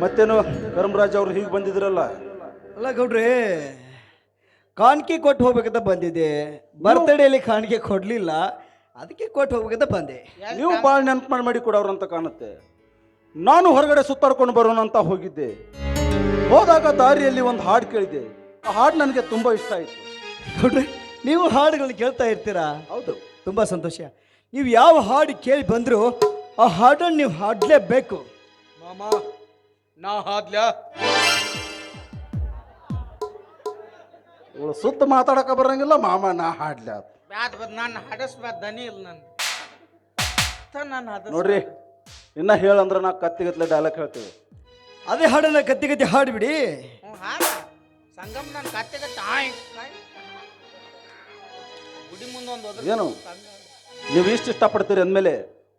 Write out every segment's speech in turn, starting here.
ಮತ್ತೇನು ಧರ್ಮರಾಜ್ ಅವ್ರು ಹೀಗೆ ಬಂದಿದ್ರಲ್ಲ? ಅಲ್ಲ ಗೌಡ್ರಿ ಕಾಣಿಕೆ ಕೊಟ್ಟು ಹೋಗ್ಬೇಕಂತ ಬಂದಿದ್ದೆ. ಬರ್ತಡೇಲಿ ಕಾಣಿಕೆ ಕೊಡ್ಲಿಲ್ಲ. ಅದಕ್ಕೆ ಕೊಟ್ಟು ಹೋಗ್ಬೇಕಂತ ಬಂದೆ. ನೀವು ಭಾಳ ನೆನಪು ಮಾಡಿ ಮಾಡಿ ಕೊಡೋರಂತ ಕಾಣುತ್ತೆ. ನಾನು ಹೊರಗಡೆ ಸುತ್ತಾಡ್ಕೊಂಡು ಬರೋಣ ಅಂತ ಹೋಗಿದ್ದೆ. ಹೋದಾಗ ದಾರಿಯಲ್ಲಿ ಒಂದು ಹಾಡು ಕೇಳಿದೆ. ಆ ಹಾಡು ನನಗೆ ತುಂಬ ಇಷ್ಟ ಆಯಿತು. ಗೌಡ್ರೆ ನೀವು ಹಾಡುಗಳು ಕೇಳ್ತಾ ಇರ್ತೀರಾ? ಹೌದು. ತುಂಬ ಸಂತೋಷ. ನೀವು ಯಾವ ಹಾಡು ಕೇಳಿ ಬಂದರೂ ಆ ಹಾಡನ್ನು ನೀವು ಹಾಡಲೇಬೇಕು. ಮಾಮ ನಾ ಹಾದ್ಲ. ಇವಳು ಸುತ್ತ ಮಾತಾಡಕ ಬರಂಗಿಲ್ಲ ಮಾಮ ನಾ ಹಾಡ್ಲ ಬ್ಯಾದ ಬದ್ ನಾನು ಹಡಸ್ಬ್ಯಾದ ದನಿ ಇಲ್ಲ ನನ್ನ ನಾನು ಹಡಸ್ ನೋಡ್ರಿ ಇನ್ನ ಹೇಳಂದ್ರೆ ನಾ ಕತ್ತಿಗತ್ಲೆ ಡೈಲಾಗ್ ಹೇಳ್ತೀವಿ. ಅದೇ ಹಾಡನ್ನ ಕತ್ತಿ ಕತ್ತಿ ಹಾಡ್ಬಿಡಿ. ಹ್ಞೂ ಹಾಡ. ಸಂಗಮ್ ನಾನು ಕತ್ತೆಗೆ ತಾಯ್ ಗುಡಿ ಮುಂದೆ ಒಂದು ಹೋದ್ರೆ ಏನು ನೀವು ಇಷ್ಟು ಇಷ್ಟಪಡ್ತೀರಿ ಅಂದಮೇಲೆ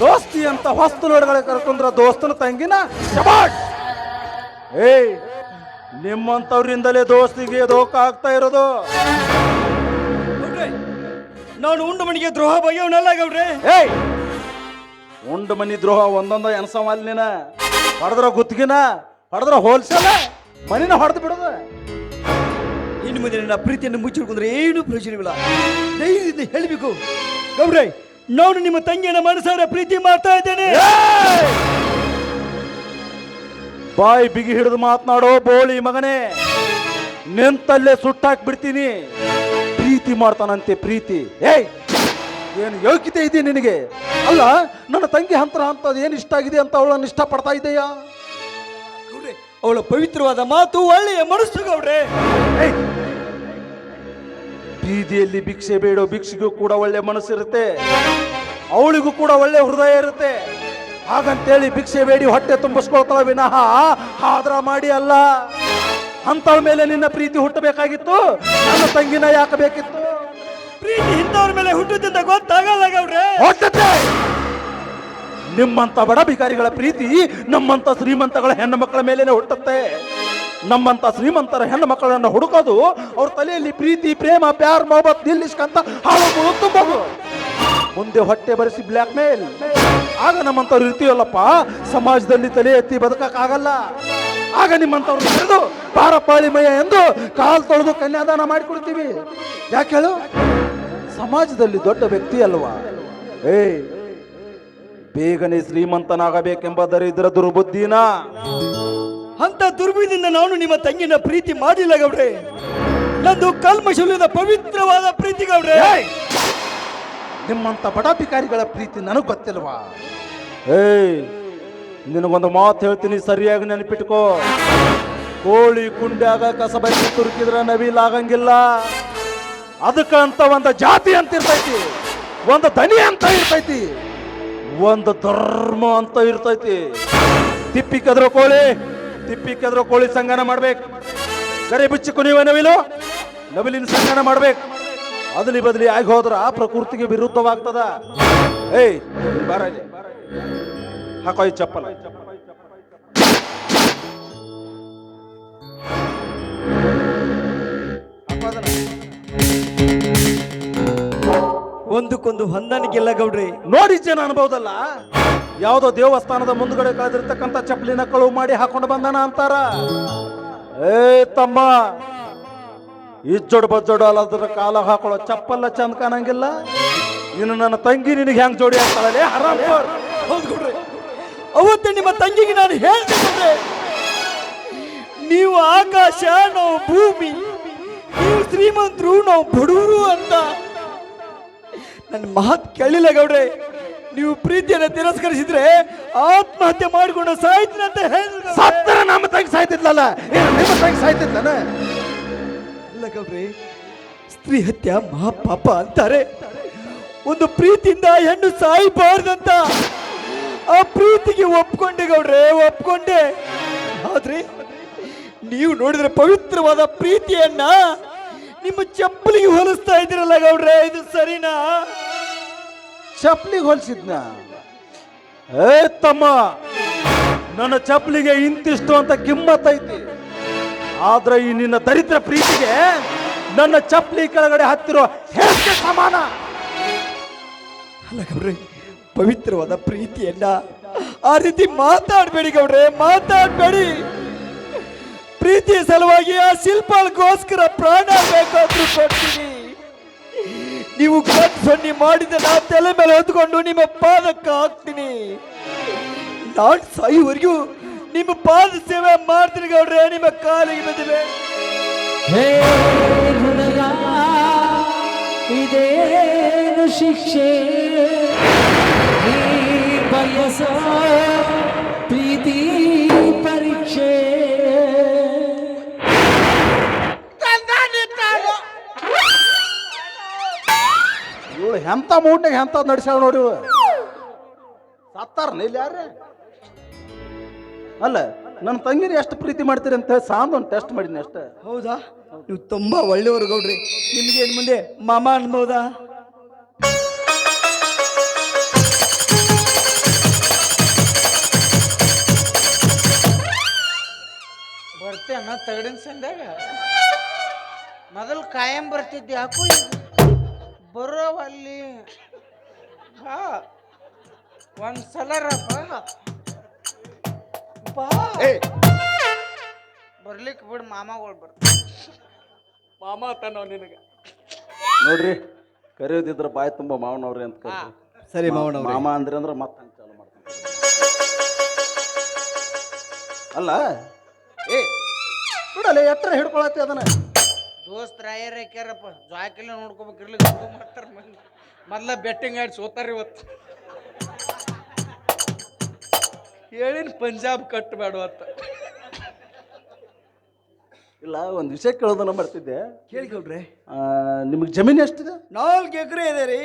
ದೋಸ್ತಿ ಅಂತ ಹೊಸ್ತು ನೋಡ್ಗಳ ಕರ್ಕೊಂಡ್ರ ದೋಸ್ತನ ತಂಗಿನ ಶಬಾಷ್! ಏಯ್ ನಿಮ್ಮಂಥವ್ರಿಂದಲೇ ದೋಸ್ತಿಗೆ ದೋಖ ಆಗ್ತಾ ಇರೋದು. ನಾನು ಉಂಡು ಮನಿಗೆ ದ್ರೋಹ ಬಗೆಯವನಲ್ಲ ಗೌಡ್ರೆ. ಏಯ್ ಉಂಡು ಮನಿ ದ್ರೋಹ ಒಂದೊಂದ ಎನ್ಸ ನೀನ? ಹೊಡೆದ್ರ ಗುತ್ತಿಗೆನ ಹೊಡೆದ್ರ ಹೋಲ್ಸೇಲ ಮನಿನ ಹೊಡೆದು ಬಿಡೋದು? ಇನ್ನು ಮುಂದೆ ನನ್ನ ಪ್ರೀತಿಯನ್ನು ಮುಚ್ಚಿಡ್ಕೊಂಡ್ರೆ ಏನು ಪ್ರಯೋಜನವಿಲ್ಲ. ಧೈರ್ಯದಿಂದ ಹೇಳಬೇಕು. ಗೌಡ್ರೆ ನಾನು ನಿಮ್ಮ ತಂಗಿಯನ್ನ ಮನಸಾರ ಪ್ರೀತಿ ಮಾಡ್ತಾ ಇದ್ದೇನೆ! ಬಾಯಿ ಬಿಗಿ ಹಿಡಿದು ಮಾತನಾಡೋ ಬೋಳಿ ಮಗನೇ, ನಿಂತಲ್ಲೇ ಸುಟ್ಟಾಕ್ ಬಿಡ್ತೀನಿ ಪ್ರೀತಿ ಮಾಡ್ತಾನಂತೆ ಪ್ರೀತಿ. ಏಯ್! ಏನು ಯೋಗ್ಯತೆ ಇದೆ ನಿನಗೆ? ಅಲ್ಲ, ನನ್ನ ತಂಗಿ ಹಂತರ ಅಂತದ್ ಏನು ಇಷ್ಟ ಆಗಿದೆ ಅಂತ ಅವಳನ್ನು ಇಷ್ಟಪಡ್ತಾ ಇದೆಯಾ? ಅವಳ ಪವಿತ್ರವಾದ ಮಾತು ಒಳ್ಳೆಯ ಮನಸ್ಸು ಗೌಡ್ರೆ! ಬೀದಿಯಲ್ಲಿ ಭಿಕ್ಷೆ ಬೇಡೋ ಭಿಕ್ಷೆಗೂ ಕೂಡ ಒಳ್ಳೆ ಮನಸ್ಸಿರುತ್ತೆ. ಅವಳಿಗೂ ಕೂಡ ಒಳ್ಳೆ ಹೃದಯ ಇರುತ್ತೆ. ಹಾಗಂತೇಳಿ ಭಿಕ್ಷೆ ಬೇಡಿ ಹೊಟ್ಟೆ ತುಂಬಿಸ್ಕೊಳ್ತಾಳ ವಿನಃ ಆದ್ರ ಮಾಡಿ ಅಲ್ಲ. ಅಂತಳ ಮೇಲೆ ನಿನ್ನ ಪ್ರೀತಿ ಹುಟ್ಟಬೇಕಾಗಿತ್ತು? ನನ್ನ ತಂಗಿನ ಯಾಕೆ ಬೇಕಿತ್ತು? ಪ್ರೀತಿ ಇಂಥವ್ರ ಮೇಲೆ ಹುಟ್ಟುತ್ತಿದ್ದ ಗೊತ್ತಾಗಲ್ಲ ಗೌಡ್ರೆ. ಹೊಟ್ಟತೆ ನಿಮ್ಮಂತ ಬಡ ಭಿಕಾರಿಗಳ ಪ್ರೀತಿ ನಮ್ಮಂತ ಶ್ರೀಮಂತಗಳ ಹೆಣ್ಣು ಮಕ್ಕಳ ಮೇಲೇನೆ ಹುಟ್ಟುತ್ತೆ. ನಮ್ಮಂತ ಶ್ರೀಮಂತರ ಹೆಣ್ಣು ಮಕ್ಕಳನ್ನ ಹುಡುಕೋದು, ಅವ್ರ ತಲೆಯಲ್ಲಿ ಪ್ರೀತಿ, ಪ್ರೇಮ, ಪ್ಯಾರ್ ಮೊಹಬತ್ ನಿಲ್ಲಿಸ್ಕಂತ ಹಾಳು ತುಂಬೋದು. ಮುಂದೆ ಹೊಟ್ಟೆ ಬರೆಸಿ ಬ್ಲ್ಯಾಕ್ ಮೇಲ್ ಆಗ ನಮ್ಮಂತವ್ರು ಇರ್ತೀವಲ್ಲಪ್ಪ, ಸಮಾಜದಲ್ಲಿ ತಲೆ ಎತ್ತಿ ಬದುಕಕ್ಕಾಗಲ್ಲ. ಆಗ ನಿಮ್ಮಂತವ್ರು ಹಿಡಿದು ಪಾರಪಾಳಿ ಮಯ ಎಂದು ಕಾಲ್ ತೊಳೆದು ಕನ್ಯಾದಾನ ಮಾಡಿಕೊಡ್ತೀವಿ. ಯಾಕೆ ಹೇಳು? ಸಮಾಜದಲ್ಲಿ ದೊಡ್ಡ ವ್ಯಕ್ತಿ ಅಲ್ವಾ? ಏಯ್, ಬೇಗನೆ ಶ್ರೀಮಂತನಾಗಬೇಕೆಂಬ ದರಿದ್ರ ದುರ್ಬುದ್ಧಿನ ಅಂತ ದುರ್ಬಿನಿಂದ ನಾನು ನಿಮ್ಮ ತಂಗಿನ ಪ್ರೀತಿ ಮಾಡಿಲ್ಲ ಗೌಡ್ರೆ. ನಂದು ಕಲ್ಮಶುಲ್ಯದ ಪವಿತ್ರವಾದ ಪ್ರೀತಿ ಗೌಡ್ರೆ. ಹೇ ನಿಮ್ಮಂತ ಪಟಾಧಿಕಾರಿಗಳ ಭಿಕಾರಿಗಳ ಪ್ರೀತಿ ನನಗೆ ಗೊತ್ತಿಲ್ವಾ? ಏಯ್! ನಿನಗೊಂದು ಮಾತು ಹೇಳ್ತೀನಿ ಸರಿಯಾಗಿ ನೆನಪಿಟ್ಕೋ. ಕೋಳಿ ಕುಂಡ್ಯಾಗ ಕಸ ತುರುಕಿದ್ರೆ ನವಿಲ್ ಆಗಂಗಿಲ್ಲ. ಅದಕ್ಕಂತ ಒಂದು ಜಾತಿ ಅಂತ ಇರ್ತೈತಿ ಒಂದು ದನಿ ಅಂತ ಇರ್ತೈತಿ ಒಂದು ಧರ್ಮ ಅಂತ ಇರ್ತೈತಿ. ತಿಪ್ಪಿ ಕೆದ್ರ ಕೋಳಿ. ತಿಪ್ಪಿ ಕೆದ್ರ ಕೋಳಿ ಸಂಗನ ಮಾಡ್ಬೇಕು. ಗರಿ ಬಿಚ್ಚಿ ಕುಣಿಯುವ ನವಿಲು ನವಿಲಿನ ಸಂಗನ ಮಾಡ್ಬೇಕು. ಅದಲಿ ಬದಲಿ ಆಗಿ ಹೋದ್ರೆ ಆ ಪ್ರಕೃತಿಗೆ ವಿರುದ್ಧವಾಗ್ತದ. ಏಯ್ ಬಾರ ಹಾಕೋಯ್ ಹಾಕೋ ಈ ಚಪ್ಪಲ. ಒಂದಕ್ಕೊಂದು ಹೊಂದಾಣಿಕೆ ಹೊಂದಾಣಿಕೆಲ್ಲ ಗೌಡ್ರೆ. ನೋಡಿ ಜನ ಅನ್ಬೋದಲ್ಲ. ಯಾವುದೋ ದೇವಸ್ಥಾನದ ಮುಂದ್ಗಡೆ ಕಳೆದಿರ್ತಕ್ಕಂಥ ಚಪ್ಪಲಿನ ಕಳುವು ಮಾಡಿ ಹಾಕೊಂಡು ಬಂದನ ಅಂತಾರ? ಏ ತಮ್ಮ ಇಜ್ಜೊಡ್ ಬಜ್ಜೋಡು ಅಲ್ಲದ್ರ ಕಾಲ ಹಾಕೊಳ್ಳೋ ಚಪ್ಪಲ್ಲ ಚಂದ ಕಾಣಂಗಿಲ್ಲ. ಇನ್ನು ನನ್ನ ತಂಗಿ ನಿನಗೆ ಹೆಂಗ್ ಜೋಡಿ ಹಾಕ್ತಾಳೆ. ಅವತ್ತು ಅವತ್ತೇ ನಿಮ್ಮ ತಂಗಿಗೆ ನಾನು ಹೇಳ್ತೇನೆ ನೀವು ಆಕಾಶ, ನಾವು ಭೂಮಿ, ನೀವು ಶ್ರೀಮಂತರು, ನಾವು ಬಡವರು ಅಂತ. ನನ್ನ ಮಾತು ಕೇಳಿಲ್ಲ ಗೌಡ್ರೆ. ನೀವು ಪ್ರೀತಿಯನ್ನು ತಿರಸ್ಕರಿಸಿದ್ರೆ ಆತ್ಮಹತ್ಯೆ ಮಾಡಿಕೊಂಡು ಸಾಯ್ತೀನಂತ ಅಂತ ಹೇಳಿದ್ರು. ಸತ್ತರ ನಮ್ಮ ತಂಗಿ ಸಾಯ್ತಿದ್ಲಲ್ಲ? ಏನು ನಿಮ್ಮ ತಂಗಿ ಸಾಯ್ತಿದ್ಲನ? ಇಲ್ಲ ಕಬ್ರಿ ಸ್ತ್ರೀ ಹತ್ಯೆ ಮಹಾಪಾಪ ಅಂತಾರೆ. ಒಂದು ಪ್ರೀತಿಯಿಂದ ಹೆಣ್ಣು ಸಾಯಬಾರ್ದಂತ ಆ ಪ್ರೀತಿಗೆ ಒಪ್ಕೊಂಡೆ ಗೌಡ್ರೆ ಒಪ್ಕೊಂಡೆ. ಆದ್ರೆ ನೀವು ನೋಡಿದ್ರೆ ಪವಿತ್ರವಾದ ಪ್ರೀತಿಯನ್ನ ನಿಮ್ಮ ಚಪ್ಪಲಿಗೆ ಹೋಲಿಸ್ತಾ ಇದ್ದೀರಲ್ಲ ಗೌಡ್ರೆ ಇದು ಸರಿನಾ? ಚಪ್ಲಿಗೆ ಹೊಲಿಸಿದ್ನ? ಏ ತಮ್ಮ, ನನ್ನ ಚಪ್ಪಲಿಗೆ ಇಂತಿಷ್ಟು ಅಂತ ಕಿಮ್ಮತ್ ಐತಿ. ಆದ್ರೆ ಈ ನಿನ್ನ ದರಿದ್ರ ಪ್ರೀತಿಗೆ ನನ್ನ ಚಪ್ಪಲಿ ಕೆಳಗಡೆ ಹತ್ತಿರೋ ಹೆಚ್ಚು ಸಮಾನ. ಅಲ್ಲ ಗೌಡ್ರೆ, ಪವಿತ್ರವಾದ ಪ್ರೀತಿಯನ್ನ ಆ ರೀತಿ ಮಾತಾಡಬೇಡಿ ಗೌಡ್ರೆ, ಮಾತಾಡಬೇಡಿ. ಪ್ರೀತಿಯ ಸಲುವಾಗಿ ಆ ಶಿಲ್ಪಗೋಸ್ಕರ ಪ್ರಾಣ ಬೇಕಾದ್ರೂ ಕೊಡ್ತೀನಿ. ನೀವು ಸೊನ್ನೆ ಮಾಡಿದ ನಾ ತಲೆ ಮೇಲೆ ಹೊತ್ಕೊಂಡು ನಿಮ್ಮ ಪಾದಕ್ಕೆ ಹಾಕ್ತೀನಿ. ನಾನು ಸಾಯುವರೆಗೂ ನಿಮ್ಮ ಪಾದ ಸೇವೆ ಮಾಡ್ತೀನಿ ಗೌಡ್ರೆ, ನಿಮ್ಮ ಕಾಲಿಗೆ ಬಿದ್ದಿವೆ. ಹೇ ಹೃದಯ ಇದೇನು ಶಿಕ್ಷೆ? ಈ ಬಯಸ ಪ್ರೀತಿ ಪರೀಕ್ಷೆ. ಇವಳು ಎಂತ ನಡ್ಸ್ಯಾಳ ನೋಡಿ. ಸತ್ತಾರ ಇಲ್ಲಿ ಯಾರೇ ಅಲ್ಲ ನನ್ನ ತಂಗಿನ ಎಷ್ಟು ಪ್ರೀತಿ ಮಾಡ್ತೀರಿ ಅಂತ ಹೇಳಿ ಸಾಂದ್ ಒಂದು ಟೆಸ್ಟ್ ಮಾಡೀನಿ ಅಷ್ಟೇ. ಹೌದಾ? ನೀವು ತುಂಬಾ ಒಳ್ಳೆಯವರು ಗೌಡ್ರಿ. ನಿಮ್ಗೆ ಏನ್ ಮುಂದೆ ಮಾಮ ಅನ್ಬೋದಾ? ಬರ್ತೇನ ತಗಡಿನ ಸಂದಾಗ ಮೊದಲು ಕಾಯಂ ಬರ್ತಿದ್ದೆ ಯಾಕೋ ಈಗ? ಬರೋವಲ್ಲಿ ಬಾ ಒಂದ್ ಸಲರ ಬಾ. ಬಿಡ್ ಬರ್ಲಿಕ್ಕೆ ಬಿಡು ಮಾಮಗಳು ಬರ್ತಾರೆ. ಮಾಮ ತನ್ನೋ ನಿನಗೆ. ನೋಡ್ರಿ ಕರೆಯೋದಿದ್ರೆ ಬಾಯಿ ತುಂಬ ಮಾವನವ್ರಿ ಅಂತ ಕರೀರಿ. ಸರಿ ಮಾವನ ಮಾಮ ಅಂದ್ರೆ ಅಂದ್ರೆ ಮತ್ತೆ ಹಂಗೆ ಚಾಲು ಮಾಡ್ತಾನೆ. ಅಲ್ಲ ಏ ನೋಡಲ್ಲ ಎತ್ತರ ಹಿಡ್ಕೊಳತ್ತೆ ಅದನ್ನ. ದೋಸ್ತ್ ರಾಯರ್ ಹಾಕ್ಯಾರಪ್ಪ ಜಾಕಿಲ್ಲ ನೋಡ್ಕೋಬೇಕಿರ್ಲಿ ಇರ್ಲಿ ಮಾಡ್ತಾರ ಮಂದಿ ಮೊದ್ಲ ಬೆಟ್ಟಿಂಗ್ ಆಡಿ ಸೋತಾರ ಇವತ್ತು. ಹೇಳಿನ ಪಂಜಾಬ್ ಕಟ್ಟಬೇಡ ಅಂತ. ಇಲ್ಲ ಒಂದು ವಿಷಯ ಕೇಳೋದನ್ನ ಮಾಡ್ತಿದ್ದೆ ಕೇಳಿ ಕೇಳ್ರಿ ನಿಮಗೆ ಜಮೀನು ಎಷ್ಟಿದೆ? ನಾಲ್ಕು ಎಕರೆ ಇದೆ ರೀ.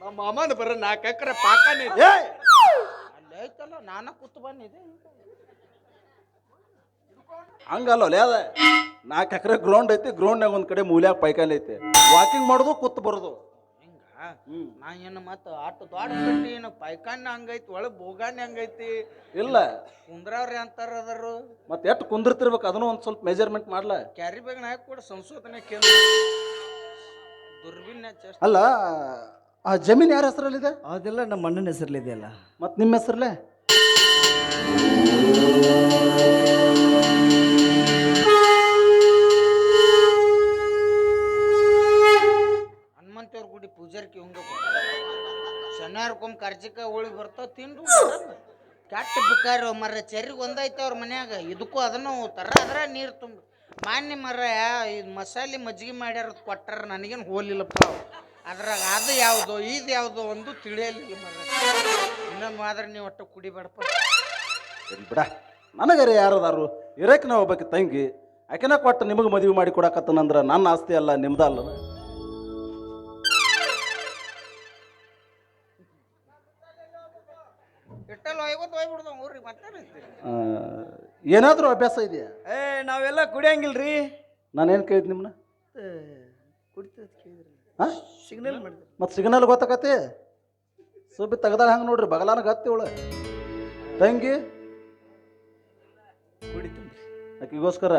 ನಮ್ಮ ಮಾಮನ ಬರ ನಾಲ್ಕು ಎಕರೆ ಪಾಕನೇ ಅಲ್ಲಿ ಐತಲ್ಲ ನಾನ ಕೂತು ಬಂದಿದೆ ಹಂಗಲ್ಲ ಲೇ ಅದ. ನಾಲ್ಕು ಎಕರೆ ಗ್ರೌಂಡ್ ಐತಿ ಗ್ರೌಂಡ್ನಾಗ ಒಂದು ಕಡೆ ಮೂಲ್ಯಾಗ ಪೈಕಾಲಿ ಐತಿ. ವಾಕಿಂಗ್ ಮಾಡೋದು ಕೂತ್ ಬರೋದು. ಹಿಂಗ? ನಾ ಏನು ಮತ್ತೆ ಆಟ ದೊಡ್ಡ ಕಟ್ಟಿ ಏನು ಪೈಕಾನ್ ಹಂಗೈತಿ ಒಳಗೆ ಬೋಗಾನ್ ಹಂಗೈತಿ. ಇಲ್ಲ. ಕುಂದ್ರವ್ರಿ ಅಂತಾರ ಅದರು. ಮತ್ತೆ ಎಷ್ಟು ಕುಂದಿರ್ತಿರ್ಬೇಕು ಅದನ್ನು ಒಂದು ಸ್ವಲ್ಪ ಮೆಜರ್ಮೆಂಟ್ ಮಾಡ್ಲಾ? ಕ್ಯಾರಿ ಬ್ಯಾಗ್ ನಾಯಕ್ ಕೂಡ ಸಂಶೋಧನೆ ಕೇಂದ್ರ. ದುರ್ಬಿನ್ನ ಚೆಸ್ಟ್ ಅಲ್ಲ ಆ ಜಮೀನ್ ಯಾರ ಹೆಸರಲ್ಲಿದೆ? ಅದೆಲ್ಲ ನಮ್ಮ ಅಣ್ಣನ ಹೆಸರಲ್ಲಿದೆಯಲ್ಲ ಮತ್ತೆ ನಿಮ್ಮ ಹೆಸರಲ್ಲೇ? ಶನಿವಾರಕ್ಕೊಮ್ಮೆ ಕರ್ಜಿಕ ಉಳಿ ಬರ್ತಾವ ತಿಂದು ಕೆಟ್ಟ ಬಿಕಾರ ಮರ ಚೆರಿಗೆ ಒಂದೈತೆ ಅವ್ರ ಮನ್ಯಾಗ. ಇದಕ್ಕೂ ಅದನ್ನು ತರ ಅದ್ರ ನೀರು ತುಂಬ ಮಾನ್ಯ ಮರ ಇದು ಮಸಾಲೆ ಮಜ್ಜಿಗೆ ಮಾಡ್ಯಾರ ಕೊಟ್ಟಾರ ನನಗೇನು ಹೋಲಿಲ್ಲಪ್ಪ ಅದ್ರಾಗ ಅದು ಯಾವುದು ಇದು ಯಾವುದು ಒಂದು ತಿಳಿಯಲಿಲ್ಲ ಮರ ಇನ್ನೊಂದು ಮಾದ್ರೆ ನೀವು ಒಟ್ಟು ಕುಡಿಬೇಡಪ್ಪ. ಇರ್ಲಿ ಬಿಡ. ನನಗರೆ ಯಾರದಾರು ಇರಕ್ಕೆ ನಾವು ಒಬ್ಬಾಕಿ ತಂಗಿ, ಆಕೆನ ಕೊಟ್ಟು ನಿಮಗೆ ಮದುವೆ ಮಾಡಿ ಕೊಡಕತ್ತನಂದ್ರೆ ನನ್ನ ಆಸ್ತಿ ಅಲ್ಲ ನಿಮ್ದ ಊರಿಗೆ ಮತ್ತೆ ಏನಾದರೂ ಅಭ್ಯಾಸ ಇದೆಯಾ? ಏ ನಾವೆಲ್ಲ ಕುಡಿಯಂಗಿಲ್ರಿ. ನಾನೇನು ಕೇಳಿದ್ ನಿಮ್ಮನ್ನ ಹಾಂ? ಸಿಗ್ನಲ್ ಮಾಡಿದ್ರಿ. ಮತ್ತು ಸಿಗ್ನಲ್ ಗೊತ್ತಾಕತಿ ಸುಬ್ಬಿ ತೆಗ್ದಾಳ ಹಂಗೆ ನೋಡ್ರಿ ಬಗಲಾನ ಗತ್ತಿ ಅವಳು ತಂಗಿ? ಕುಡಿತೀನಿ ಆಕಿಗೋಸ್ಕರ?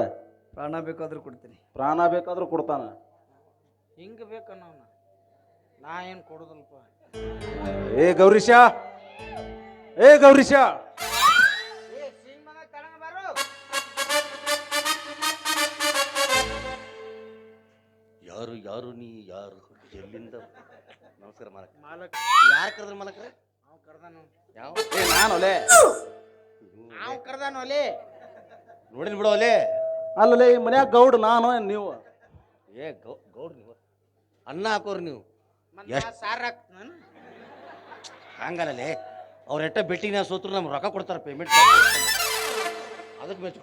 ಪ್ರಾಣ ಬೇಕಾದ್ರೂ ಕೊಡ್ತೀನಿ. ಪ್ರಾಣ ಬೇಕಾದ್ರೂ ಕೊಡ್ತಾನ. ಹಿಂಗೆ ಬೇಕನ್ನೋನ ನಾ ಏನು ಕೊಡೋದಲ್ಪ ಏ ಗೌರೀಶ ಏ ಗೌರೀಶ. ಯಾರು ಯಾರು ನೀ ಯಾರು? ಎಲ್ಲಿಂದ? ನಮಸ್ಕಾರ ಮಾಲಕ್. ಮಾಲಕ್. ಯಾರು ಕರೆದ್ರ ಮಾಲಕ್ರೆ ನಾವು ಕರ್ದಾನು. ಯಾವ? ಏ ನಾನು ಒಲೆ. ನಾವು ಕರ್ದಾನು ಒಲೆ. ನೋಡಿನ ಬಿಡು ಒಲೆ. ಅಲ್ಲಲೇ ಈ ಮನ್ಯಾಗ ಗೌಡ್ ನಾನು ನೀವು. ಏ ಗೌ ಗೌಡ್ ನೀವು. ಅನ್ನ ಹಾಕೋರು ನೀವು. ಎಷ್ಟ್- ಸಾರು ನಾನು ಹಂಗಲ್ಲೇ ಅವ್ರ ಎಟ್ಟ ಬೆಟ್ಟಿನ ಸೋತ್ರು ನಮ್ಗೆ ರೊಕ್ಕ ಕೊಡ್ತಾರೆ ಪೇಮೆಂಟ್ ಅದಕ್ಕೆ ಬೇಕು.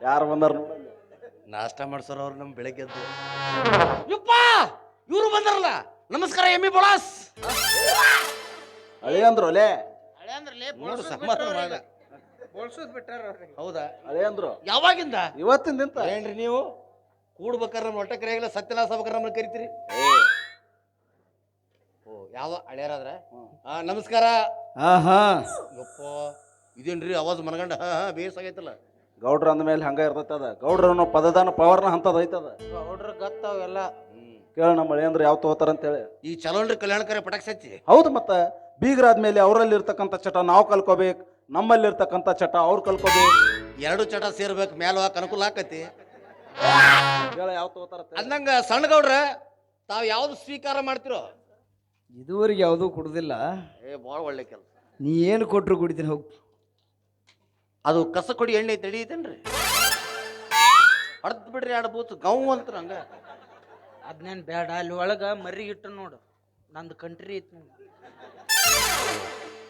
ಯಾರು ಬಂದಾರ ನಾಷ್ಟ ಮಾಡ್ಸೋರು ಅವ್ರು ನಮ್ಮ ಬೆಳಗ್ಗೆ ಎದ್ದು. ಯಪ್ಪ! ಇವರು ಬಂದಾರಲ್ಲ? ನಮಸ್ಕಾರ ಎಮ್ಮಿ ಬೊಳಾಸ್. ಹಳೆ ಅಂದ್ರು ಅಲೆ ಹಳೆ ಅಂದ್ರಲ್ಲೇ ನೋಡು ಸಮಾಧಾನ ಮಾಡ. ಬೋಳ್ಸೋದ್ ಬಿಟ್ಟಾರ ಹೌದಾ? ಹಳೆ ಅಂದ್ರು. ಯಾವಾಗಿಂದ? ಇವತ್ತಿನ ಏನ್ರಿ ನೀವು? ಕೂಡ್ಬೇಕಾರ ನಮ್ಮ ಹೊಟ್ಟೆ ಕರೆಯಾಗಿಲ್ಲ ಸತ್ಯನಾಶ ಆಗ್ಬೇಕಾರ ನಮ್ಮನ್ನ ಕರಿತೀರಿ. ಓ ಯಾವ ಹಳೆಯರಾದ್ರ? ಹಾ ನಮಸ್ಕಾರ. ಆಹಾ ಯಪ್ಪ ಇದೇನ್ರಿ ಅವಾಜ್ ಮನಗಂಡ? ಬೇಸ್ ಆಗೈತಲ್ಲ. ಗೌಡ್ರ ಅಂದ ಮೇಲೆ ಹಂಗ ಇರ್ತೈತೆ ಅದ. ಗೌಡ್ರ ಅನ್ನೋ ಪದದಾನ ಪವರ್ನ ಹಂತದ ಐತದ. ಗೌಡ್ರ ಗತ್ತಾವೆಲ್ಲ ಕೇಳ ನಮ್ಮ ಹಳೆ ಅಂದ್ರೆ ಯಾವ ತಗೋತಾರ ಅಂತೇಳಿ. ಈ ಚಲೋಂಡ್ರಿ ಕಲ್ಯಾಣಕರ ಪಟಕ್ ಹಚ್ಚಿ ಹೌದು ಮತ್ತ. ಬೀಗರಾದ್ಮೇಲೆ ಅವರಲ್ಲಿ ಇರ್ತಕ್ಕಂತ ಚಟ ನಾವು ಕಲ್ಕೋಬೇಕು ನಮ್ಮಲ್ಲಿ ಇರ್ತಕ್ಕಂತ ಚಟ ಅವ್ರು ಕಲ್ಕೋಬೇಕು. ಎರಡು ಚಟ ಸೇರ್ಬೇಕು ಮ್ಯಾಲ ಹಾಕ ಅನುಕೂಲ ಆಕತಿ. ಹೇಳ ಯಾವ ತಗೋತಾರ ಅಂದಂಗ ಸಣ್ಣ ಗೌಡ್ರ ತಾವ್ ಯಾವ್ದು ಸ್ವೀಕಾರ ಮಾಡ್ತಿರೋ? ಇದುವರೆಗೆ ಯಾವುದೂ ಕುಡ್ದಿಲ್ಲ. ಏ ಭಾಳ ಒಳ್ಳೆ ಕೆಲಸ. ನೀ ಏನು ಕೊಟ್ಟರು ಕುಡಿತೀನಿ ಹೋಗಿ. ಅದು ಕಸ ಕೊಡಿ ಎಣ್ಣೆ ತಡೀತೇನ್ರಿ ಹೊಡೆದ್ ಬಿಡ್ರಿ ಎರಡು ಬೂತ್ ಗೌ ಅಂತ ಹಂಗ. ಅದ್ನೇನ್ ಬೇಡ ಅಲ್ಲಿ ಒಳಗ ಮರಿ ಇಟ್ಟು ನೋಡು. ನಂದು ಕಂಟ್ರಿ ಐತಿ ನೋಡು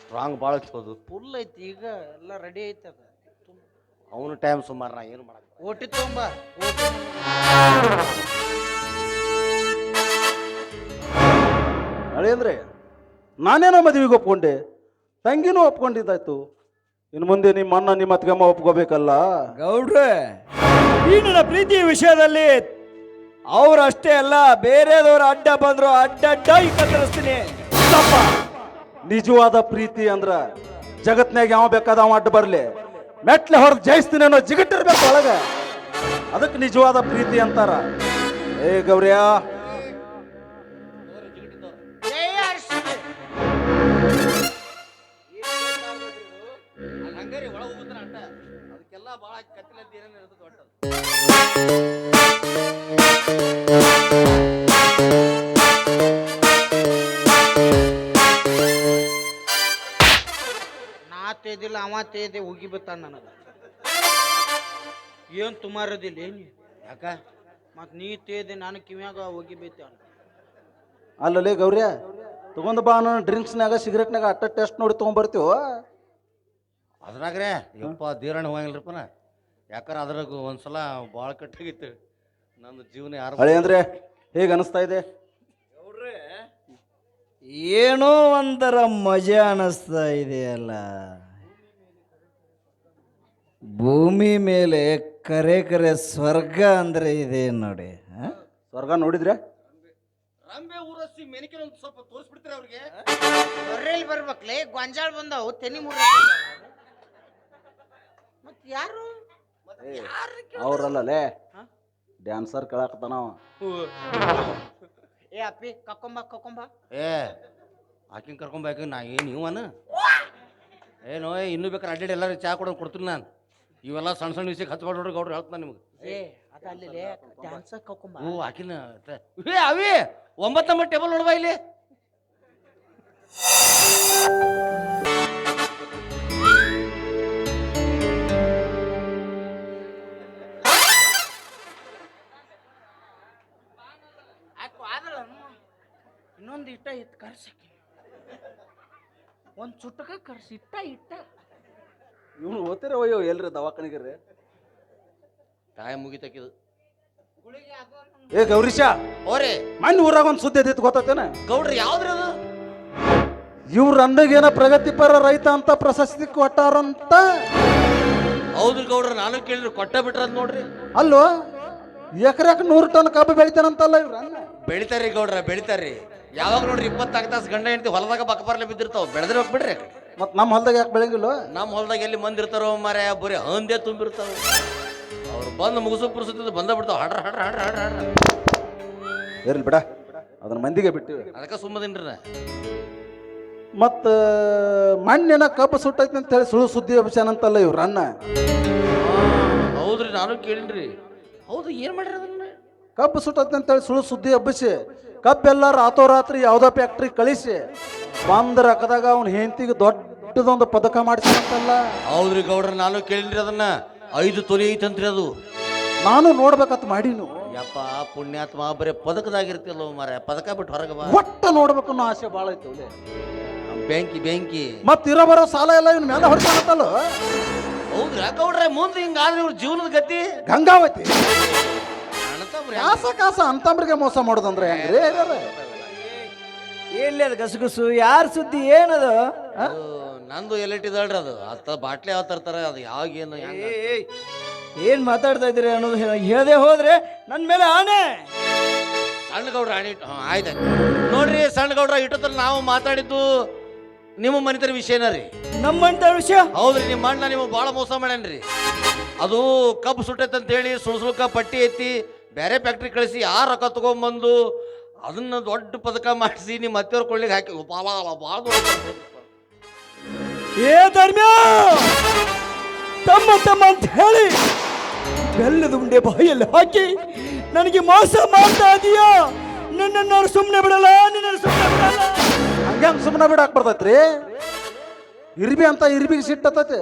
ಸ್ಟ್ರಾಂಗ್ ಭಾಳ ಚೋದು ಫುಲ್ ಐತಿ ಈಗ ಎಲ್ಲ ರೆಡಿ ಐತಿ ಅದು. ಅವನು ಟೈಮ್ ಸುಮಾರು ನಾ ಏನು ಮಾಡಕ್ಕೆ ಓಟಿ ತೊಗೊಂಬ ಓಟಿ. ಹಳೆ ಅಂದ್ರೆ ನಾನೇನೋ ಮದುವೆಗೆ ಒಪ್ಕೊಂಡೆ ತಂಗಿನೂ ಒಪ್ಕೊಂಡಿದ್ದಾಯ್ತು. ಇನ್ನು ಮುಂದೆ ನಿಮ್ಮ ಅಣ್ಣ ನಿಮ್ಮ ಅತ್ಗಮ್ಮ ಒಪ್ಕೋಬೇಕಲ್ಲ? ಗೌಡ್ರೆ ಈ ನನ್ನ ಪ್ರೀತಿಯ ವಿಷಯದಲ್ಲಿ ಅವರಷ್ಟೇ ಅಲ್ಲ ಬೇರೆದವ್ರ ಅಡ್ಡ ಬಂದ್ರು ಅಡ್ಡಡ್ಡಾಗಿ ಕತ್ತರಿಸ್ತೀನಿ. ತಪ್ಪ ನಿಜವಾದ ಪ್ರೀತಿ ಅಂದ್ರ ಜಗತ್ನಾಗ ಯಾವ ಬೇಕಾದ ಅವ ಅಡ್ಡ ಬರ್ಲಿ. ಮೆಟ್ಲೆ ಹೊರಗೆ ಜಯಿಸ್ತೀನಿ ಅನ್ನೋ ಜಿಗಟ್ಟಿರ್ಬೇಕು ಒಳಗ. ಅದಕ್ಕೆ ನಿಜವಾದ ಪ್ರೀತಿ ಅಂತಾರ. ಏ ಗೌರಿಯಾ ನಾ ತೇದಿಲ್ಲ ಅವ ತೇದೆ ಹೋಗಿ ಬತ್ತಾನ ನನಗ. ಏನ್ ತುಮಾರದಿಲ್ಲ ಏನಿ ಯಾಕ? ಮತ್ ನೀ ತೇದೆ ನಾನು ಕಿವ್ಯಾಗ ಹೋಗಿ ಬೈತೆ ಅಲ್ಲಲೇ ಗೌರ್ಯ ತಗೊಂಡ್ ಬಾ ನಾನು ಡ್ರಿಂಕ್ಸ್ನಾಗ ಸಿಗರೇಟ್ನಾಗ ಅಟ್ಟ ಟೆಸ್ಟ್ ನೋಡಿ ತೊಗೊಂಬರ್ತೀವ ಅದ್ರಾಗ್ರೆ ಯಪ್ಪ ದೀರಣ್ಣ ಹೋಗಿಲ್ರಿಪ್ಪನ ನಾ ಯಾಕಂದ್ರೆ ಅದ್ರಾಗ ಒಂದ್ಸಲ ಭಾಳ ಕಟ್ಟಾಗಿತ್ತು. ನನ್ನ ಜೀವನ ಯಾರು ಹಳೆ ಅಂದ್ರೆ ಹೇಗೆ ಅನಿಸ್ತಾ ಇದೆ? ಏನೋ ಒಂಥರ ಮಜಾ ಇದೆ ಇದೆಯಲ್ಲ ಭೂಮಿ ಮೇಲೆ ಕರೆ ಕರೆ ಸ್ವರ್ಗ ಅಂದ್ರೆ ಇದೆ ನೋಡಿ ಹ? ಸ್ವರ್ಗ ನೋಡಿದ್ರೆ? ರಂಬೆ ಊರಸಿ ಮೆನಿಕೆ ಒಂದು ಸ್ವಲ್ಪ ತೋರಿಸ್ಬಿಡ್ತೀರ ಅವ್ರಿಗೆ? ಬರ್ರೇಲಿ ಬರ್ಬೇಕ್ಲೇ ಗೊಂಜಾಳ ಬಂದಾವು ತೆನಿ ಮುರ ಮತ್ತೆ ಯಾರು? ಅವ್ರಲ್ಲಲೇ? ಹಾ? ಡ್ಯಾನ್ಸರ್ ಕೇಳಾಕತ್ತಾನವ ಏ ಅಪ್ಪಿ ಕಕ್ಕೊಂಬ ಕಕ್ಕೊಂಬ ಏ ಆಕಿನ ಕರ್ಕೊಂಬೇಕು ನಾ ಏನು ಇವನ ಏನೋ ಇನ್ನೂ ಬೇಕಾದ್ರೆ ಅಡ್ಡಾಡಿ ಎಲ್ಲರೂ ಚಾ ಕೊಡೋದು ಕೊಡ್ತೀನಿ ನಾನು. ಇವೆಲ್ಲ ಸಣ್ಣ ಸಣ್ಣ ವಿಷಯಕ್ಕೆ ಹಚ್ಕೊಂಡು ನೋಡ್ರಿ ಗೌಡ್ರು ಹೇಳ್ತಾನೆ ನಿಮ್ಗೆ. ಏ ಅದ ಅಲ್ಲಿ ಡ್ಯಾನ್ಸರ್ ಕಕ್ಕೊಂಬ ಓ ಆಕಿನ ಏ ಅವಿ ಒಂಬತ್ತು ನಂಬರ್ ಟೇಬಲ್ ನೋಡುವ ಇಲ್ಲಿ. ಇನ್ನೊಂದು ಇಟ್ಟ ಇತ್ತು ಕರ್ಸಕ್ಕೆ. ಒಂದು ಚುಟ್ಟಕ ಕರ್ಸಿ ಇಟ್ಟ ಇಟ್ಟ. ಇವನು ಓದ್ತಾರ ಅಯ್ಯೋ ಎಲ್ರಿ ದವಾಖಾನಿಗರ ಟೈಮ್ ಮುಗಿತಕ್ಕಿದು ಏ ಗೌರೀಶ! ಓರೆ ಮಣ್ಣು ಊರಾಗ ಒಂದು ಸುದ್ದಿ ಎದ್ದಿತ್ತು ಗೊತ್ತೇನ ಗೌಡ್ರಿ ಯಾವ್ದ್ರಿ ಅದು? ಇವ್ರ ಅನ್ನಗೇನ ಪ್ರಗತಿಪರ ರೈತ ಅಂತ ಪ್ರಶಸ್ತಿ ಕೊಟ್ಟಾರಂತ? ಹೌದು ಗೌಡ್ರ ನಾನು ಕೇಳಿದ್ರು ಕೊಟ್ಟ ಬಿಟ್ರದ್ ನೋಡ್ರಿ. ಅಲ್ಲೋ ಎಕರೆಕ್ ನೂರು ಟನ್ ಕಬ್ಬು ಬೆಳಿತಾನಂತಲ್ಲ ಇವ್ರ ಬೆಳಿತಾರ್ರಿ ಗೌಡ್ರ ಬೆಳಿತಾರ್ರಿ. ಯಾವಾಗ ನೋಡ್ರಿ ಇಪ್ಪತ್ತಾಗ ತಾಸು ಗಂಡ ಹೆಂಡತಿ ಹೊಲದಾಗ ಬರಲೆ ಬಿದ್ದಿರ್ತಾವ ಬೆಳೆದ್ರೆ ಬಿಡ್ರಿ. ಮತ್ ನಮ್ಮ ಹೊಲದಾಗ ಯಾಕೆ ಬೆಳಂಗಿಲ್ಲ? ನಮ್ಮ ಹೊಲದಾಗ ಎಲ್ಲಿ ಮಂದಿ ಇರ್ತಾರೋ ಮಾರ ಬರೀ ಹಂದೆ ತುಂಬಿರ್ತಾವ. ಅವ್ರು ಬಂದು ಮುಗಿಸೋ ಪುರುಸತ್ತಿದ್ದು ಬಂದ ಬಿಡ್ತಾವ ಹಡ್ರ ಹಡ್ರ ಹಡ್ರ ಹಡ್ರ ಹಡ್ರ. ಇರ್ಲಿ ಬಿಡ ಅದನ್ನ ಮಂದಿಗೆ ಬಿಟ್ಟಿವಿ. ಅದಕ್ಕೆ ಸುಮ್ಮದಿನ್ರಿ ನಾ. ಮತ್ತ ಮಣ್ಣಿನ ಕಬ್ಬು ಸುಟ್ಟೈತಿ ಅಂತ ಹೇಳಿ ಸುಳ್ಳು ಸುದ್ದಿ ಅಂತಲ್ಲ ಇವ್ರ ಅಣ್ಣ. ಹೌದ್ರಿ ನಾನು ಕೇಳಿನ್ರಿ. ಹೌದು ಏನ್ ಮಾಡ್ರಿ ಅದನ್ನ? ಕಬ್ಬು ಸುಟ್ಟೈತಿ ಅಂತ ಹೇಳಿ ಸುಳ್ಳು ಸುದ್ದಿ ಹಬ್ಬಿಸಿ ಕಬ್ಬೆಲ್ಲ ರಾತ್ರೋರಾತ್ರಿ ಯಾವುದೋ ಫ್ಯಾಕ್ಟ್ರಿ ಕಳಿಸಿ ಬಂದ ರೊಕ್ಕದಾಗ ಅವ್ನ ಹೆಂಡತಿಗೆ ದೊಡ್ಡದೊಂದು ಪದಕ ಮಾಡಿಸಿದಂತಲ್ಲ. ಹೌದ್ರಿ ಗೌಡ್ರ ನಾನು ಕೇಳಿನ್ರಿ ಅದನ್ನ. ಐದು ತೊಲಿ ಐತಂತ್ರಿ ಅದು. ನಾನು ನೋಡ್ಬೇಕಂತ ಮಾಡೀನು. ಯಪ್ಪ ಪುಣ್ಯಾತ್ಮ ಬರೀ ಪದಕದಾಗಿರ್ತಿಲ್ಲ ಮಾರ ಪದಕ ಬಿಟ್ಟು ಹೊರಗೆ ಬಾ. ಒಟ್ಟ ನೋಡ್ಬೇಕು ಅನ್ನೋ ಆಸೆ ಭಾಳ ಐತೆ ಅವ್ಲೆ. ಬೆಂಕಿ ಬೆಂಕಿ. ಮತ್ ಇರೋ ಬರೋ ಸಾಲ ಎಲ್ಲ ಇವ್ನ ಮೇಲೆ ಹೊಡ್ತಾನತ್ತಲ್ಲ ಹೌದ್ರಿ ಗೌಡ್ರೆ ಮುಂದೆ ಹಿಂಗಾದ್ರೆ ಇವ್ರ ಜೀವನದ ಗತಿ? ಗಂಗಾವತಿ. ಕಾಸ ಕಾಸ ಅಂತಂಬ್ರಿಗೆ ಮೋಸ ಮಾಡೋದಂದ್ರೆ ಹೆಂಗ್ರಿ? ಎಲ್ಲಿ ಅದು ಗಸಗಸು? ಯಾರ ಸುದ್ದಿ ಏನದು? ಆ? ಅದು ನಂದು ಎಲ್ಲಿಟ್ಟಿದ್ದಾಳ್ರಿ ಅದು. ಅತ್ತ ಬಾಟ್ಲಿ ಯಾವ ತರ್ತಾರ ಅದು ಯಾವಾಗ ಏನು ಹೆಂಗ ಏಯ್, ಏಯ್, ಏನ್ ಮಾತಾಡ್ತಾ ಇದ್ದೀರಿ ಅನ್ನೋದು ಹೇಳ- ಹೇಳದೆ ಹೋದ್ರೆ ನನ್ನ ಮೇಲೆ ಆನೆ ಸಣ್ಣ ಗೌಡ್ರ ಆಣಿ ಆಯ್ತ ಆಯ್ತು. ನೋಡ್ರಿ ಸಣ್ಣ ಗೌಡ್ರ ಇಟ್ಟತ್ರ ನಾವು ಮಾತಾಡಿದ್ದು ನಿಮ್ಮ ಮನಿತರ ವಿಷಯನ ರೀ? ನಮ್ಮಂತ ವಿಷಯ? ಹೌದ್ರಿ ನಿಮ್ಮ ಅಣ್ಣ ನಿಮಗೆ ಭಾಳ ಮೋಸ ಮಾಡ್ಯಾನ್ರಿ. ಅದು ಕಬ್ಬು ಸುಟ್ಟೈತಂತ ಹೇಳಿ ಸುಳ್ ಸುಳ್ಕ ಪಟ್ಟಿ ಎತ್ತಿ ಬೇರೆ ಫ್ಯಾಕ್ಟ್ರಿ ಕಳಿಸಿ ಯಾರು ರೊಕ್ಕ ತೊಗೊಂಬಂದು ಅದನ್ನ ದೊಡ್ಡ ಪದಕ ಮಾಡಿಸಿ ನಿಮ್ಮ ಅತ್ತೆಯವ್ರ ಕೊಳ್ಳಿಗೆ ಹಾಕಿ ಭಾಳ ಭಾಳ ಏ ಧರ್ಮ ತಮ್ಮ ತಮ್ಮ ಅಂತ ಹೇಳಿ ಬೆಲ್ಲದ ಉಂಡೆ ಬಾಯಲ್ಲಿ ಹಾಕಿ ನನಗೆ ಮೋಸ ಮಾಡ್ತಾ ಇದೀಯಾ? ನಿನ್ನನ್ನು ನಾನು ಸುಮ್ಮನೆ ಬಿಡಲ್ಲ ನಿನ್ನ ಸುಮ್ಮನೆ ಬಿಡಲ್ಲ. ಹಂಗೆ ಸುಮ್ಮನೆ ಬಿಡಕ್ಕೆ ಬರ್ತೈತ್ರಿ? ಇರ್ಬಿ ಅಂತ ಇರ್ಬಿಗೆ ಸಿಟ್ಟತೈತಿ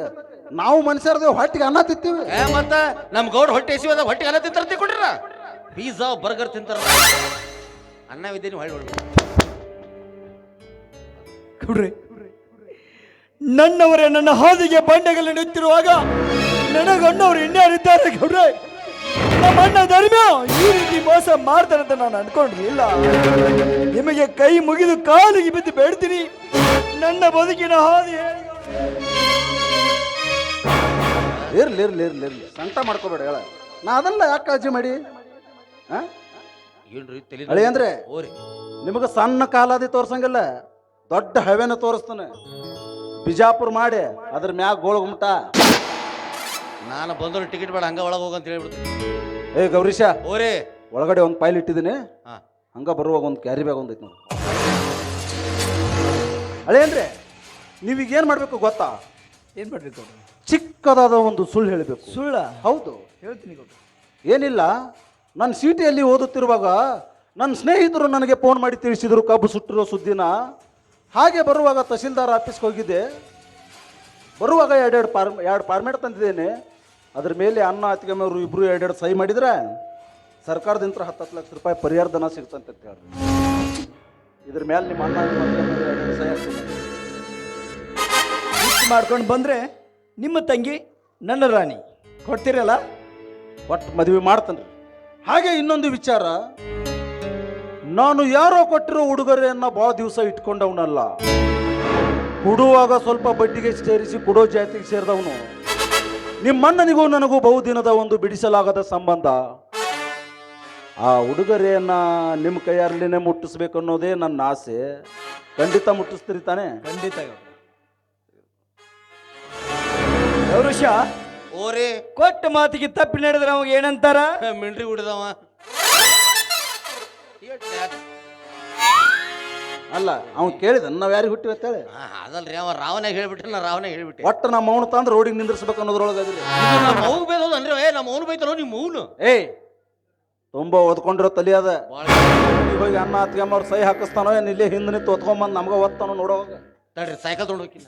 ನಾವು ಮನುಷ್ಯರದೇ ಹೊಟ್ಟಿಗೆ ಅನ್ನ ತಿಂತೀವಿ. ಏ ಮತ್ತ ನಮ್ಮ ಗೌಡ ಹೊಟ್ಟೆ ಹೊಟ್ಟಿಗೆ ಹೊಟ್ಟೆ ಅನ್ನ ತಿಂತಾರ ತಿಳ್ಕೊಂಡ್ರ? ಪಿಜ್ಜಾ ಬರ್ಗರ್ ತಿಂತಾರ. ಅನ್ನ ಹೊಳ್ಳಿ ಹೊಳ್ಳಿ ನನ್ನವರೇ ನನ್ನ ಹಾದಿಗೆ ಬಂಡೆಗಳು ನಿಂತಿರುವಾಗ ನನಗಣ್ಣವರು ಇನ್ಯಾರಿದ್ದಾರೆ ಗೌಡ್ರೆ ನಮ್ಮ ಅಣ್ಣ ಧರ್ಮ ಈ ರೀತಿ ಮೋಸ ಮಾಡ್ತಾರಂತ ನಾನು ಅನ್ಕೊಂಡಿರ್ಲಿಲ್ಲ ನಿಮಗೆ ಕೈ ಮುಗಿದು ಕಾಲಿಗೆ ಬಿದ್ದು ಬೇಡ್ತೀನಿ. ನನ್ನ ಬದುಕಿನ ಹಾದಿ. ಇರ್ಲಿ ಇರ್ಲಿ ಇರ್ಲಿ ಇರ್ಲಿ. ಸಂಕಟ ಮಾಡ್ಕೋಬೇಡ ಹೇಳ. ನಾ ಅದೆಲ್ಲ ಯಾಕೆ ಕಾಳಜಿ ಮಾಡಿ? ಆ? ಏನ್ರಿ ತಲೆ ಅಳಿ ಅಂದ್ರೆ ಓರಿ ನಿಮಗೆ ಸಣ್ಣ ಕಾಲಾದಿ ತೋರ್ಸಂಗಿಲ್ಲ ದೊಡ್ಡ ಹವೆನ ತೋರಿಸ್ತಾನೆ. ಬಿಜಾಪುರ ಮಾಡಿ ಅದ್ರ ಮ್ಯಾಗ ಗೋಳಗುಮಟ ನಾನು ಬಂದ್ರೆ ಟಿಕೆಟ್ ಬೇಡ ಹಂಗ ಒಳಗೆ ಹೋಗಂತ ಹೇಳ್ಬಿಡ್ತೀನಿ. ಏ ಗೌರೀಶ. ಓರಿ ಒಳಗಡೆ ಒಂದು ಪೈಲ್ ಇಟ್ಟಿದ್ದೀನಿ. ಹಾ. ಹಂಗ ಬರುವಾಗ ಒಂದು ಕ್ಯಾರಿ ಬ್ಯಾಗ್ ಒಂದೈತಿ ನೋಡಿ ಅಂದ್ರೆ ನೀವೀಗ ಏನು ಮಾಡಬೇಕು ಗೊತ್ತಾ? ಏನ್ ಮಾಡ್ರಿ ಚಿಕ್ಕದಾದ ಒಂದು ಸುಳ್ಳು ಹೇಳಬೇಕು. ಸುಳ್ಳ? ಹೌದು. ಹೇಳ್ತೀನಿ ಗೌಡ್ರೆ ಏನಿಲ್ಲ ನಾನು ಸಿಟಿಯಲ್ಲಿ ಓದುತ್ತಿರುವಾಗ ನನ್ನ ಸ್ನೇಹಿತರು ನನಗೆ ಫೋನ್ ಮಾಡಿ ತಿಳಿಸಿದರು ಕಬ್ಬು ಸುಟ್ಟಿರೋ ಸುದ್ದಿನ. ಹಾಗೆ ಬರುವಾಗ ತಹಸೀಲ್ದಾರ್ ಆಫೀಸ್ಗೆ ಹೋಗಿದ್ದೆ. ಬರುವಾಗ ಎರಡೆರಡು ಪಾರ್ ಎರಡು ಫಾರ್ಮೇಟ್ ತಂದಿದ್ದೇನೆ. ಅದ್ರ ಮೇಲೆ ಅನ್ನ ಅತ್ತಿಗೆಮ್ಮವರು ಇಬ್ಬರು ಎರಡೆರಡು ಸಹಿ ಮಾಡಿದರೆ ಸರ್ಕಾರದಿಂದ ಹತ್ತು ಹತ್ತು ಲಕ್ಷ ರೂಪಾಯಿ ಪರಿಹಾರ ಧನ ಸಿಗ್ತಂತೆ ಅಂತ ಹೇಳಿ ಇದ್ರ ಮೇಲೆ ನಿಮ್ಮ ಅನ್ನ ಎರಡೆರಡು ಸಹಿ ಮಾಡ್ಕೊಂಡು ಬಂದರೆ ನಿಮ್ಮ ತಂಗಿ ನನ್ನ ರಾಣಿ. ಕೊಡ್ತೀರಲ್ಲ? ಒಟ್ಟು ಮದುವೆ ಮಾಡ್ತಾನೆ ಹಾಗೆ ಇನ್ನೊಂದು ವಿಚಾರ. ನಾನು ಯಾರೋ ಕೊಟ್ಟಿರೋ ಉಡುಗೊರೆಯನ್ನ ಭಾಳ ದಿವಸ ಇಟ್ಕೊಂಡವನಲ್ಲ. ಕೊಡುವಾಗ ಸ್ವಲ್ಪ ಬಡ್ಡಿಗೆ ಸೇರಿಸಿ ಕೊಡೋ ಜಾತಿಗೆ ಸೇರಿದವನು. ನಿಮ್ಮಣ್ಣನಿಗೂ ನನಗೂ ಬಹುದಿನದ ಒಂದು ಬಿಡಿಸಲಾಗದ ಸಂಬಂಧ. ಆ ಉಡುಗೊರೆಯನ್ನ ನಿಮ್ಮ ಕೈಯಲ್ಲಿನೇ ಮುಟ್ಟಿಸ್ಬೇಕು ಅನ್ನೋದೇ ನನ್ನ ಆಸೆ. ಖಂಡಿತ ಮುಟ್ಟಿಸ್ತೀರಿ ತಾನೆ? ಖಂಡಿತ ಗೌರುಷ ಓರಿ. ಕೊಟ್ಟ ಮಾತಿಗೆ ತಪ್ಪಿ ನಡೆದ್ರೆ ಅವಾಗ ಏನಂತಾರ? ಮಿಂಡ್ರಿ ಹುಡಿದವ. ಅಲ್ಲ ಅವ್ನು ಕೇಳಿದ ನಾವ್ ಯಾರಿಗೆ ಹುಟ್ಟಿವಿ ಅಂತೇಳಿ? ಅದಲ್ರಿ ಅವ ರಾವನಾಗ ಹೇಳ್ಬಿಟ್ಟೆ ನಾ ರಾವನಾಗ ಹೇಳ್ಬಿಟ್ಟು. ಒಟ್ಟು ನಮ್ಮ ಅವನು ತಂದ್ರೆ ರೋಡಿಗೆ ನಿಂದ್ರಿಸ್ಬೇಕು ಅನ್ನೋದ್ರೊಳಗೆ ಅದ್ರಿ. ನಮ್ಮ ಬೇದೋದು ಅಂದ್ರೆ ಏ ನಮ್ಮ ಮೌನು ಬೈತಾನೋ ನಿಮ್ಮ ಮೌನು ಏಯ್ ತುಂಬ ಓದ್ಕೊಂಡಿರೋ ತಲೆ ಅದ. ಹೋಗಿ ಅನ್ನ ಅತ್ತಿಗೆಮ್ಮ ಅವ್ರು ಸೈ ಹಾಕಿಸ್ತಾನೋ ಏನು ಇಲ್ಲೇ ಹಿಂದೆ ನಿಂತು ಒತ್ಕೊಂಬಂದು ನಮ್ಗೆ ಓದ್ತಾನೋ ನೋಡೋವಾಗ ತಡ್ರಿ ಸೈಕಲ್ ತೊಗೊಂಡು ಹೋಗಿಲ್ಲ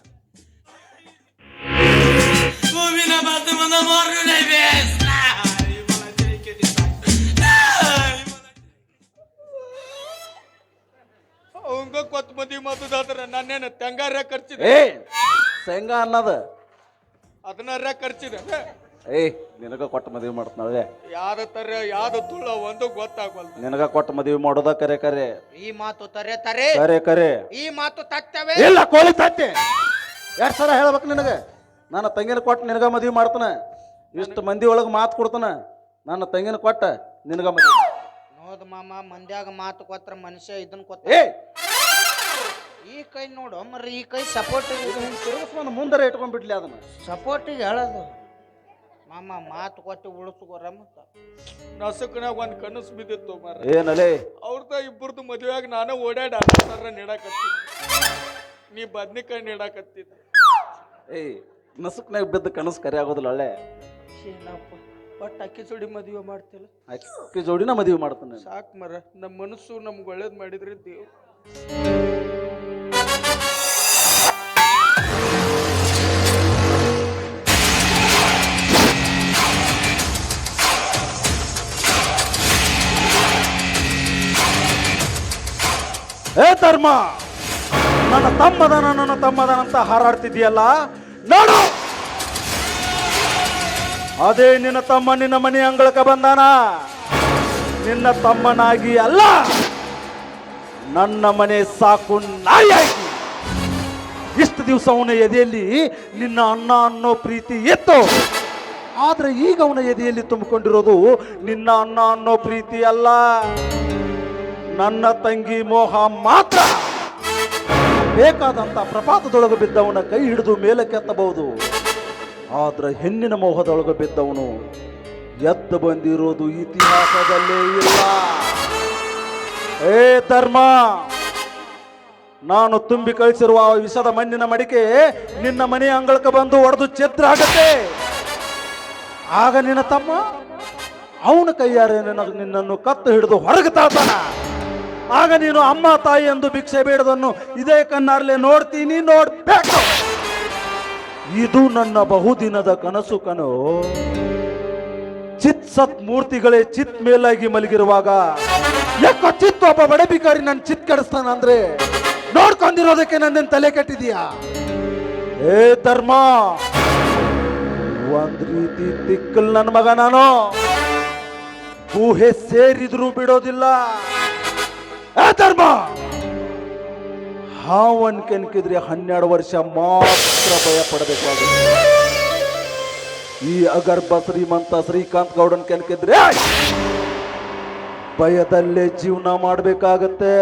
ಅವಂಗ ಕೊಟ್ಟು ಮದಿ ಮಾತುದಾದ್ರ ನನ್ನೇನು ತೆಂಗಾರ ಖರ್ಚಿದೆ ಏಯ್ ಶೇಂಗಾ ಅನ್ನದ ಅದನ್ನಾರ ಖರ್ಚಿದೆ ಏಯ್ ನಿನಗ ಕೊಟ್ಟು ಮದುವೆ ಮಾಡ್ತಾಳೆ ಯಾವ್ದ ತರ ಯಾವ್ದು ತುಳ್ಳ ಒಂದು ಗೊತ್ತಾಗವಲ್ದು ನಿನಗ ಕೊಟ್ಟು ಮದುವೆ ಮಾಡೋದ ಕರೆ ಕರೆ ಈ ಮಾತು ತರೆ ತರೆ ಕರೆ ಕರೆ ಈ ಮಾತು ತತ್ತವೆ ಇಲ್ಲ ಕೋಳಿ ತತ್ತೆ ಎರಡು ಸಲ ಹೇಳ್ಬೇಕು ನಿನಗೆ ನನ್ನ ತಂಗಿನ ಕೊಟ್ಟು ನಿನಗ ಮದುವೆ ಮಾಡ್ತಾನೆ. ಇಷ್ಟು ಮಂದಿ ಒಳಗೆ ಮಾತು ಕೊಡ್ತಾನೆ. ನನ್ನ ತಂಗಿನ ಕೊಟ್ಟ ನಿನಗ ಮದುವೆ. ನೋದ್ ಮಾಮ ಮಂದ್ಯಾಗ ಮಾತು ಕೊತ್ರ ಮನುಷ್ಯ ಇದನ್ನ ಕೊತ್ತ ಈ ಕೈ ನೋಡು ಮರಿ ಈ ಕೈ ಸಪೋರ್ಟ್ ತಿರುಗಿಸ್ಕೊಂಡು ಮುಂದರೆ ಇಟ್ಕೊಂಡ್ಬಿಡ್ಲಿ ಅದನ್ನ. ಸಪೋರ್ಟಿಗೆ ಹೇಳೋದು. ಮಾಮ ಮಾತು ಕೊಟ್ಟು ಉಳಿಸ್ಕೋರ ಮತ್ತ ನಸುಕನಾಗ ಒಂದು ಕನಸು ಬಿದ್ದಿತ್ತು ಮಾರ ಏನಲೇ ಅವ್ರದ ಇಬ್ಬರದು ಮದುವೆಯಾಗ ನಾನು ಓಡಾಡ ನೀಡಾಕತ್ತಿ ನೀ ಬದ್ನಿಕಾಯಿ ನೀಡಾಕತ್ತಿದ್ದ ಏಯ್ ನಸುಕ್ನಾಗ ಬಿದ್ದ ಕನಸು ಕರೆ ಆಗೋದಿಲ್ಲ ಒಳ್ಳೆ. ಒಟ್ಟು ಅಕ್ಕಿ ಜೋಡಿ ಮದುವೆ ಮಾಡ್ತಿಲ್ಲ. ಅಕ್ಕಿ ಜೋಡಿನ ಮದುವೆ ಮಾಡ್ತಾನೆ ಸಾಕ್ ಮರ ನಮ್ಮ ಮನಸ್ಸು ನಮ್ಗೆ ಒಳ್ಳೇದು ಮಾಡಿದ್ರೆ ದೇವ್. ಏ ಧರ್ಮ ನನ್ನ ತಮ್ಮದನ ನನ್ನ ತಮ್ಮದನಂತ ಹಾರಾಡ್ತಿದ್ಯಲ್ಲ ನೋಡು! ಅದೇ ನಿನ್ನ ತಮ್ಮ ನಿನ್ನ ಮನೆ ಅಂಗಳಕ್ಕೆ ಬಂದಾನ? ನಿನ್ನ ತಮ್ಮನಾಗಿ ಅಲ್ಲ. ನನ್ನ ಮನೆ ಸಾಕು ನಾಯಿಯಾಗಿ ಇಷ್ಟು ದಿವಸ ಅವನ ಎದೆಯಲ್ಲಿ ನಿನ್ನ ಅಣ್ಣ ಅನ್ನೋ ಪ್ರೀತಿ ಇತ್ತು. ಆದ್ರೆ ಈಗ ಅವನ ಎದೆಯಲ್ಲಿ ತುಂಬಿಕೊಂಡಿರೋದು ನಿನ್ನ ಅಣ್ಣ ಅನ್ನೋ ಪ್ರೀತಿ ಅಲ್ಲ. ನನ್ನ ತಂಗಿ ಮೋಹ ಮಾತ್ರ. ಬೇಕಾದಂತ ಪ್ರಪಾತದೊಳಗೆ ಬಿದ್ದವನ ಕೈ ಹಿಡಿದು ಮೇಲಕ್ಕೆತ್ತಬಹುದು ಆದ್ರೆ ಹೆಣ್ಣಿನ ಮೋಹದೊಳಗೆ ಬಿದ್ದವನು ಎದ್ದು ಬಂದಿರೋದು ಇತಿಹಾಸದಲ್ಲೇ ಇಲ್ಲ. ಏ ಧರ್ಮ, ನಾನು ತುಂಬಿ ಕಳಿಸಿರುವ ವಿಷದ ಮಣ್ಣಿನ ಮಡಿಕೆ ನಿನ್ನ ಮನೆ ಅಂಗಳಕ್ಕೆ ಬಂದು ಒಡೆದು ಛಿದ್ರ ಆಗತ್ತೆ. ಆಗ ನಿನ್ನ ತಮ್ಮ, ಅವನ ಕೈಯಾರೆ ನಿನ್ನ ನಿನ್ನನ್ನು ಕತ್ತು ಹಿಡಿದು ಹೊರಗೆ ತಾಳ್ತಾನ. ಆಗ ನೀನು ಅಮ್ಮ ತಾಯಿ ಎಂದು ಭಿಕ್ಷೆ ಬೇಡದನ್ನು ಇದೇ ಕಣ್ಣಾರ್ಲೆ ನೋಡ್ತೀನಿ, ನೋಡ್ಬೇಕು. ಇದು ನನ್ನ ಬಹುದಿನದ ಕನಸು ಕನು ಚಿತ್ ಸತ್ ಮೂರ್ತಿಗಳೇ ಚಿತ್ ಮೇಲಾಗಿ ಮಲಗಿರುವಾಗ, ಯಾಕೋ ಚಿತ್ ಒಬ್ಬ ಬಡಬಿಕಾರಿ ನನ್ನ ಚಿತ್ ಕೆಡಿಸ್ತಾನ ಅಂದ್ರೆ? ನೋಡ್ಕೊಂಡಿರೋದಕ್ಕೆ ನನ್ನೇನ್ ತಲೆ ಕೆಟ್ಟಿದೀಯಾ? ಏ ಧರ್ಮ, ಒಂದ್ ರೀತಿ ತಿಕ್ಕಲ್ ನನ್ನ ಮಗ ನಾನು. ಊಹೆ ಸೇರಿದ್ರು ಬಿಡೋದಿಲ್ಲ. ಏ ಧರ್ಮ ಹಾವನ್ ಕೆನ್ಕಿದ್ರೆ ಹನ್ನೆರಡು ವರ್ಷ ಮಾತ್ರ ಭಯ ಪಡಬೇಕಾಗುತ್ತೆ ಈ ಅಗರ್ಭ ಶ್ರೀಮಂತ ಶ್ರೀಕಾಂತ್ ಗೌಡನ್ ಕೆನ್ಕಿದ್ರೆ ಭಯದಲ್ಲೇ ಜೀವನ ಮಾಡಬೇಕಾಗತ್ತೆ.